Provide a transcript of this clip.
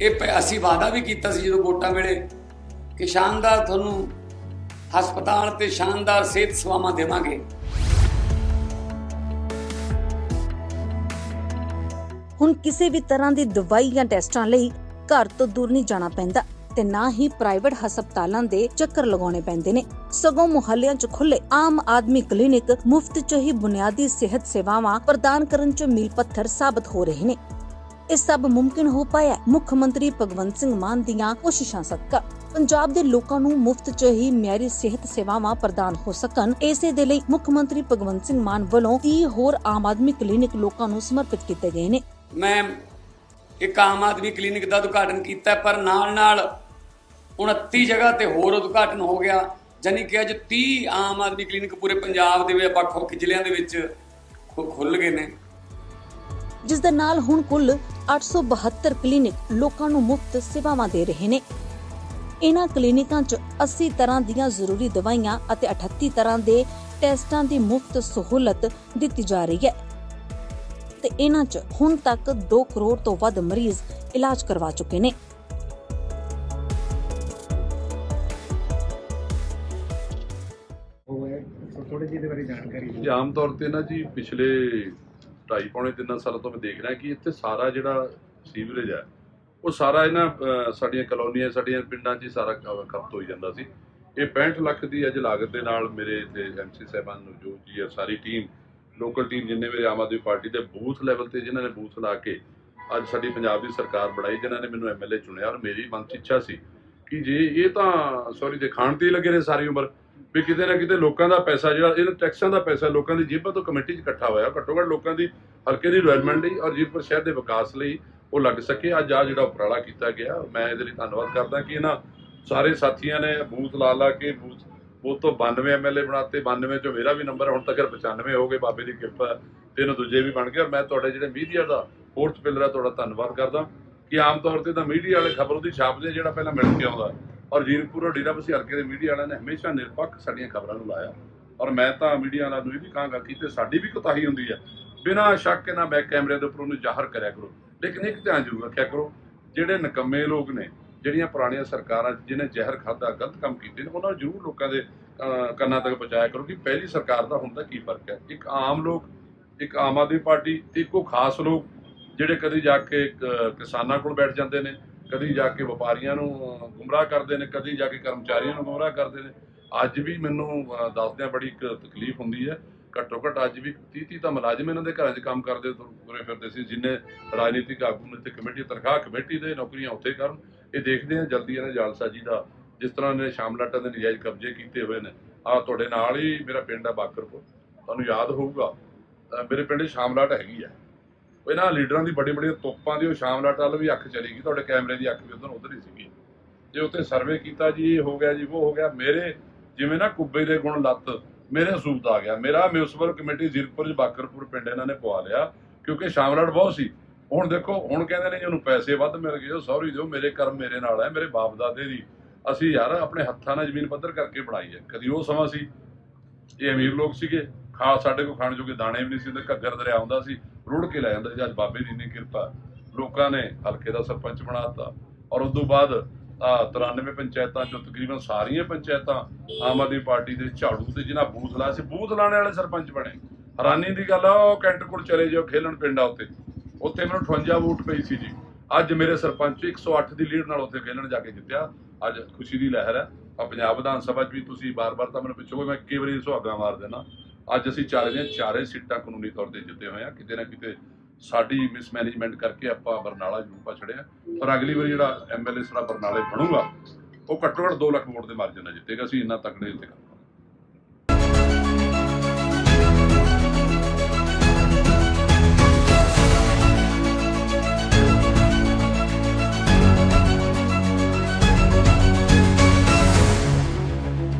ਇਹ ਅਸੀਂ ਵਾਅਦਾ ਵੀ ਕੀਤਾ ਸੀ ਜਦੋਂ ਵੋਟਾਂ ਵੇਲੇ ਕਿ ਸ਼ਾਨਦਾਰ ਤੁਹਾਨੂੰ ਹਸਪਤਾਲ ਤੇ ਸ਼ਾਨਦਾਰ ਸਿਹਤ ਸੇਵਾਵਾਂ ਦੇਵਾਂਗੇ। ਹੁਣ ਕਿਸੇ ਵੀ ਤਰ੍ਹਾਂ ਦੀ ਦਵਾਈ ਜਾਂ ਟੈਸਟਾਂ ਲਈ ਘਰ ਤੋਂ ਦੂਰ ਨਹੀਂ ਜਾਣਾ ਪੈਂਦਾ ਤੇ ਨਾ ਹੀ ਪ੍ਰਾਈਵੇਟ ਹਸਪਤਾਲਾਂ ਦੇ ਚੱਕਰ ਲਗਾਉਣੇ ਪੈਂਦੇ ਨੇ। ਸਗੋਂ ਮੁਹੱਲਿਆਂ 'ਚ ਖੁੱਲੇ ਆਮ ਆਦਮੀ ਕਲੀਨਿਕ ਮੁਫਤ 'ਚ ਹੀ ਬੁਨਿਆਦੀ ਸਿਹਤ ਸੇਵਾਵਾਂ ਪ੍ਰਦਾਨ ਕਰਨ 'ਚ ਮੀਲ ਪੱਥਰ ਸਾਬਤ ਹੋ ਰਹੇ ਨੇ। ਇਹ ਸਭ ਮੁਮਕਿਨ ਹੋ ਪਾਇਆ ਮੁੱਖ ਮੰਤਰੀ ਭਗਵੰਤ ਸਿੰਘ ਮਾਨ ਦੀਆਂ ਕੋਸ਼ਿਸ਼ਾਂ ਸਦਕਾ। ਪੰਜਾਬ ਦੇ ਲੋਕਾਂ ਨੂੰ ਮੁਫਤ 'ਚ ਹੀ ਮਿਆਰੀ ਸਿਹਤ ਸੇਵਾਵਾਂ ਪ੍ਰਦਾਨ ਹੋ ਸਕਣ ਇਸੇ ਦੇ ਲਈ ਮੁੱਖ ਮੰਤਰੀ ਭਗਵੰਤ ਸਿੰਘ ਮਾਨ ਵੱਲੋਂ 30 ਹੋਰ ਆਮ ਆਦਮੀ ਕਲੀਨਿਕ ਲੋਕਾਂ ਨੂੰ ਸਮਰਪਿਤ ਕੀਤੇ ਗਏ ਨੇ। ਮੈਂ ਇੱਕ ਆਮ ਆਦਮੀ ਕਲੀਨਿਕ ਦਾ ਉਦਘਾਟਨ ਕੀਤਾ ਪਰ ਨਾਲ ਨਾਲ 29 ਜਗ੍ਹਾ ਤੇ ਹੋਰ ਉਦਘਾਟਨ ਹੋ ਗਿਆ। ਜਾਣੀ ਕਿ ਅੱਜ 30 ਆਮ ਆਦਮੀ ਕਲੀਨਿਕ ਪੂਰੇ ਪੰਜਾਬ ਦੇ ਵਿੱਚ ਵੱਖ ਵੱਖ ਜ਼ਿਲ੍ਹਿਆਂ ਦੇ ਵਿੱਚ ਖੁੱਲ ਗਏ ਨੇ। ਜਿਸ ਦੇ ਨਾਲ ਹੁਣ ਕੁੱਲ 872 ਕਲੀਨਿਕ ਲੋਕਾਂ ਨੂੰ ਮੁਫਤ ਸੇਵਾਵਾਂ ਦੇ ਰਹੇ ਨੇ। ਇਹਨਾਂ ਕਲੀਨਿਕਾਂ 'ਚ 80 ਤਰ੍ਹਾਂ ਦੀਆਂ ਜ਼ਰੂਰੀ ਦਵਾਈਆਂ ਅਤੇ 38 ਤਰ੍ਹਾਂ ਦੇ ਟੈਸਟਾਂ ਦੀ ਮੁਫਤ ਸਹੂਲਤ ਦਿੱਤੀ ਜਾ ਰਹੀ ਹੈ। ਤੇ ਇਹਨਾਂ 'ਚ ਹੁਣ ਤੱਕ 2 ਕਰੋੜ ਤੋਂ ਵੱਧ ਮਰੀਜ਼ ਇਲਾਜ ਕਰਵਾ ਚੁੱਕੇ ਨੇ। ਥੋੜੀ ਜਿਹੀ ਦੇ ਬਾਰੇ ਜਾਣਕਾਰੀ ਜੀ ਆਮ ਤੌਰ ਤੇ ਨਾ ਜੀ ਪਿਛਲੇ ਢਾਈ ਪੌਣੇ ਤਿੰਨ ਸਾਲਾਂ ਤੋਂ ਮੈਂ ਦੇਖ ਰਿਹਾ ਕਿ ਇੱਥੇ ਸਾਰਾ ਜਿਹੜਾ ਸੀਵਰੇਜ ਹੈ, ਉਹ ਸਾਰਾ ਇਹਨਾਂ ਸਾਡੀਆਂ ਕਲੋਨੀਆਂ, ਸਾਡੀਆਂ ਪਿੰਡਾਂ 'ਚ ਹੀ ਸਾਰਾ ਖਪਤ ਹੋਈ ਜਾਂਦਾ ਸੀ। ਇਹ 65 ਲੱਖ ਦੀ ਅੱਜ ਲਾਗਤ ਦੇ ਨਾਲ ਮੇਰੇ ਤੇ ਐਮਸੀ ਸਾਹਿਬਾਨ ਨੂੰ ਜੋ ਜੀ ਹੈ ਸਾਰੀ ਟੀਮ, ਲੋਕਲ ਟੀਮ ਜਿੰਨੇ ਮੇਰੇ ਆਮ ਆਦਮੀ ਪਾਰਟੀ ਦੇ ਬੂਥ ਲੈਵਲ ਤੇ ਜਿਨ੍ਹਾਂ ਨੇ ਬੂਥ ਲਾ ਕੇ ਅੱਜ ਸਾਡੀ ਪੰਜਾਬ ਦੀ ਸਰਕਾਰ ਬਣਾਈ, ਜਿਨ੍ਹਾਂ ਨੇ ਮੈਨੂੰ ਐਮਐਲਏ ਚੁਣਿਆ ਔਰ ਮੇਰੀ ਮਨ 'ਚ ਇੱਛਾ ਸੀ ਕਿ ਜੇ ਇਹ ਤਾਂ ਸੌਰੀ ਦੇ ਖਾਣ ਤੇ ਹੀ ਲੱਗੇ ਰਹੇ ਸਾਰੀ ਉਮਰ ਵੀ ਕਿਤੇ ਨਾ ਕਿਤੇ ਲੋਕਾਂ ਦਾ ਪੈਸਾ ਜਿਹੜਾ, ਇਹਨਾਂ ਟੈਕਸਾਂ ਦਾ ਪੈਸਾ ਲੋਕਾਂ ਦੀ ਜੇਬਾਂ ਤੋਂ ਕਮੇਟੀ 'ਚ ਇਕੱਠਾ ਹੋਇਆ। ਘੱਟੋ ਘੱਟ ਲੋਕਾਂ ਦੀ ਹਲਕੇ ਦੀ ਡਿਵੈਲਪਮੈਂਟ ਲਈ ਔਰ ਜੀਰਪੁਰ ਸ਼ਹਿਰ ਦੇ ਵਿਕਾਸ ਲਈ ਉਹ ਲੱਗ ਸਕੇ। ਅੱਜ ਆ ਜਿਹੜਾ ਉਪਰਾਲਾ ਕੀਤਾ ਗਿਆ, ਮੈਂ ਇਹਦੇ ਲਈ ਧੰਨਵਾਦ ਕਰਦਾ ਕਿ ਇਹਨਾਂ ਸਾਰੇ ਸਾਥੀਆਂ ਨੇ ਬੂਥ ਲਾ ਲਾ ਕੇ ਬੂਥ ਉਹ ਤੋਂ 92 ਐਮਐਲਏ ਬਣਾਤੇ। 92 ਚੋਂ ਮੇਰਾ ਵੀ ਨੰਬਰ ਹੁਣ ਤੱਕ 95 ਹੋ ਗਏ, ਬਾਬੇ ਦੀ ਕਿਰਪਾ ਹੈ। ਤੇ ਇਹਨੂੰ ਦੂਜੇ ਵੀ ਬਣ ਗਏ। ਔਰ ਮੈਂ ਤੁਹਾਡੇ ਜਿਹੜੇ ਮੀਡੀਆ ਦਾ ਫੋਰਥ ਪਿਲਰ ਹੈ, ਤੁਹਾਡਾ ਧੰਨਵਾਦ ਕਰਦਾ ਕਿ ਆਮ ਤੌਰ ਤੇ ਤਾਂ ਮੀਡੀਆ ਵਾਲੇ ਖਬਰ ਉਹਦੀ ਛਾਪਦੇ ਜਿਹੜਾ ਪਹਿਲਾਂ ਮਿਲ ਕੇ ਆਉਂਦਾ। ਔਰ ਜੀਰਪੁਰ ਔਰ ਡੇਰਾ ਬਸੀ ਹਲਕੇ ਦੇ ਮੀਡੀਆ ਵਾਲਿਆਂ ਨੇ ਹਮੇਸ਼ਾ ਨਿਰਪੱਖ ਸਾਡੀਆਂ ਖਬਰਾਂ ਨੂੰ ਲਾਇਆ। ਔਰ ਮੈਂ ਤਾਂ ਮੀਡੀਆ ਵਾਲਿਆਂ ਨੂੰ ਇਹ ਵੀ ਕਹਾਂਗਾ ਕਿ ਤੇ ਸਾਡੀ ਵੀ ਕੋਤਾਹੀ ਹੁੰਦੀ ਹੈ ਬਿਨਾਂ ਸ਼ੱਕ ਇਹਨਾਂ ਬੈਕ ਕੈਮਰੇ ਦੇ ਉੱਪਰ ਉਹਨੂੰ ਜ਼ਾਹਰ ਕਰਿਆ ਕਰੋ। ਲੇਕਿਨ ਇੱਕ ਧਿਆਨ ਜ਼ਰੂਰ ਰੱਖਿਆ ਕਰੋ, ਜਿਹੜੇ ਨਕੰਮੇ ਲੋਕ ਨੇ, ਜਿਹੜੀਆਂ ਪੁਰਾਣੀਆਂ ਸਰਕਾਰਾਂ ਜਿਹਨੇ ਜ਼ਹਿਰ ਖਾਦਾ ਗਲਤ ਕੰਮ ਕੀਤੇ ਨੇ, ਉਹਨਾਂ ਨੂੰ ਜ਼ਰੂਰ ਲੋਕਾਂ ਦੇ ਕੰਨਾਂ ਤੱਕ ਪਹੁੰਚਾਇਆ ਕਰੋ ਕਿ ਪਹਿਲੀ ਸਰਕਾਰ ਦਾ ਹੁਣ ਦਾ ਕੀ ਫ਼ਰਕ ਹੈ? ਇੱਕ ਆਮ ਲੋਕ, ਇੱਕ ਆਮ ਆਦਮੀ ਪਾਰਟੀ, ਤੇ ਇੱਕੋ ਖਾਸ ਲੋਕ, ਜਿਹੜੇ ਕਦੀ ਜਾ ਕੇ ਕਿਸਾਨਾਂ ਕੋਲ ਬੈਠ ਜਾਂਦੇ ਨੇ ਕਦੀ ਜਾ ਕੇ ਵਪਾਰੀਆਂ ਨੂੰ ਗੁੰਮਰਾਹ ਕਰਦੇ ਨੇ, ਕਦੀ ਜਾ ਕੇ ਕਰਮਚਾਰੀਆਂ ਨੂੰ ਗੁੰਮਰਾਹ ਕਰਦੇ ਨੇ। ਅੱਜ ਵੀ ਮੈਨੂੰ ਦੱਸਦਿਆਂ ਬੜੀ ਇੱਕ ਤਕਲੀਫ ਹੁੰਦੀ ਹੈ। ਘੱਟੋ ਘੱਟ ਅੱਜ ਵੀ 30 30 ਤਾਂ ਮੁਲਾਜ਼ਮ ਇਹਨਾਂ ਦੇ ਘਰਾਂ 'ਚ ਕੰਮ ਕਰਦੇ, ਤੁਰੇ ਫਿਰਦੇ ਸੀ, ਜਿੰਨੇ ਰਾਜਨੀਤਿਕ ਆਗੂ ਨੇ ਤੇ ਕਮੇਟੀ, ਤਨਖਾਹ ਕਮੇਟੀ ਦੇ ਨੌਕਰੀਆਂ ਉੱਥੇ ਕਰਨ। ਇਹ ਦੇਖਦੇ ਆ ਜਲਦੀ ਇਹਨਾਂ ਜਾਲਸਾਜੀ ਦਾ ਜਿਸ ਤਰ੍ਹਾਂ ਨੇ ਸ਼ਾਮਲਾਟਾਂ ਦੇ ਨਜਾਇਜ਼ ਕਬਜ਼ੇ ਕੀਤੇ ਹੋਏ ਨੇ। ਆ ਤੁਹਾਡੇ ਨਾਲ ਹੀ ਮੇਰਾ ਪਿੰਡ ਆ ਬਾਕਰਪੁਰ। ਤੁਹਾਨੂੰ ਯਾਦ ਹੋਊਗਾ ਮੇਰੇ ਪਿੰਡ ਸ਼ਾਮਲਾਟ ਹੈਗੀ ਆ। ਇਹਨਾਂ ਲੀਡਰਾਂ ਦੀ ਬੜੀ ਬੜੀ ਤੋਪਾਂ ਦੀ, ਉਹ ਸ਼ਾਮਲਾਟ ਵੱਲ ਵੀ ਅੱਖ ਚਲੀ ਗਈ, ਤੁਹਾਡੇ ਕੈਮਰੇ ਦੀ ਅੱਖ ਵੀ ਉਧਰ ਉਧਰ ਹੀ ਸੀਗੀ। ਜੇ ਉੱਥੇ ਸਰਵੇ ਕੀਤਾ ਜੀ, ਇਹ ਹੋ ਗਿਆ ਜੀ, ਉਹ ਹੋ ਗਿਆ, ਮੇਰੇ ਜਿਵੇਂ ਨਾ ਕੁੱਬੇ ਦੇ ਗੁਣ ਲੱਤ, ਮੇਰੇ ਸੂਤ ਆ ਗਿਆ। ਮੇਰਾ ਮਿਊਨਿਸਪਲ ਕਮੇਟੀ ਜ਼ੀਰਪੁਰ ਬਾਕਰਪੁਰ ਪਿੰਡ ਇਹਨਾਂ ਨੇ ਪਵਾ ਲਿਆ, ਕਿਉਂਕਿ ਸ਼ਾਮਲਾਟ ਬਹੁਤ ਸੀ। ਹੁਣ ਦੇਖੋ, ਹੁਣ ਕਹਿੰਦੇ ਨੇ ਜੀ, ਉਹਨੂੰ ਪੈਸੇ ਵੱਧ ਮਿਲ ਗਏ, ਉਹ ਸੌਰੀ ਦਿਓ, ਮੇਰੇ ਕਰਮ ਮੇਰੇ ਨਾਲ ਹੈ, ਮੇਰੇ ਬਾਪ ਦਾਦੇ ਦੀ। ਅਸੀਂ ਯਾਰ ਆਪਣੇ ਹੱਥਾਂ ਨਾਲ ਜ਼ਮੀਨ ਪੱਧਰ ਕਰਕੇ ਬਣਾਈ ਹੈ। ਕਦੀ ਉਹ ਸਮਾਂ ਸੀ, ਇਹ ਅਮੀਰ ਲੋਕ ਸੀਗੇ। ਖਾ ਸਾਡੇ ਕੋਲ ਖਾਣ ਜੋਗੇ ਦਾਣੇ ਵੀ ਨਹੀਂ ਸੀ ਤੇ ਘੱਗਰ ਦਰਿਆ ਆਉਂਦਾ ਸੀ, ਰੁੜ ਕੇ ਲੈ ਜਾਂਦਾ ਸੀ। ਅੱਜ ਬਾਬੇ ਦੀ ਇੰਨੀ ਕਿਰਪਾ, ਲੋਕਾਂ ਨੇ ਹਲਕੇ ਦਾ ਸਰਪੰਚ ਬਣਾਤਾ ਔਰ ਉਸ ਤੋਂ ਬਾਅਦ ਆ 93 ਪੰਚਾਇਤਾਂ ਚੋਂ ਤਕਰੀਬਨ ਸਾਰੀਆਂ ਪੰਚਾਇਤਾਂ ਆਮ ਆਦਮੀ ਪਾਰਟੀ ਦੇ ਝਾੜੂ ਤੇ ਜਿਨ੍ਹਾਂ ਬੂਥ ਲਾਇਆ ਸੀ, ਬੂਥ ਲਾਣੇ ਵਾਲੇ ਸਰਪੰਚ ਬਣੇ। ਹੈਰਾਨੀ ਦੀ ਗੱਲ ਆ, ਉਹ ਕੈਂਟ ਕੋਲ ਚਲੇ ਜਾਓ, ਖੇਲਣ ਪਿੰਡਾਂ ਉੱਤੇ। ਉੱਥੇ ਮੈਨੂੰ 58 ਵੋਟ ਪਈ ਸੀ ਜੀ। ਅੱਜ ਮੇਰੇ ਸਰਪੰਚ 108 ਦੀ ਲੀਡ ਨਾਲ ਉੱਥੇ ਖੇਲਣ ਜਾ ਕੇ ਜਿੱਤਿਆ। ਅੱਜ ਖੁਸ਼ੀ ਦੀ ਲਹਿਰ ਹੈ ਆ ਪੰਜਾਬ ਵਿਧਾਨ ਸਭਾ 'ਚ ਵੀ ਤੁਸੀਂ ਬਾਰ-ਬਾਰ ਤਾਂ ਮੈਨੂੰ ਪੁੱਛੋਗੇ, ਮੈਂ ਕਈ ਵਾਰੀ ਸੁਹਾਗਾ ਮਾਰ ਦੇਣਾ ਅੱਜ ਅਸੀਂ ਚਾਰੇ ਦੀਆਂ ਚਾਰੇ ਸੀਟਾਂ ਕਾਨੂੰਨੀ ਤੌਰ ਤੇ ਜਿੱਤੇ ਹੋਏ ਆ ਕਿਤੇ ਨਾ ਕਿਤੇ ਸਾਡੀ ਮਿਸਮੈਨੇਜਮੈਂਟ ਕਰਕੇ ਆਪਾਂ ਬਰਨਾਲਾ ਜੂਪਾ ਛੜਿਆ ਪਰ ਅਗਲੀ ਵਾਰੀ ਜਿਹੜਾ ਐਮਐਲਏ ਸਾਡਾ ਬਰਨਾਲੇ ਬਣੂਗਾ, ਉਹ ਘੱਟੋ ਘੱਟ 2 ਲੱਖ ਵੋਟ ਦੇ ਮਾਰਜਨ ਨਾਲ ਜਿੱਤੇਗਾ। ਅਸੀਂ ਇੰਨਾ ਤਕੜੇ ਉੱਤੇ ਕੰਮ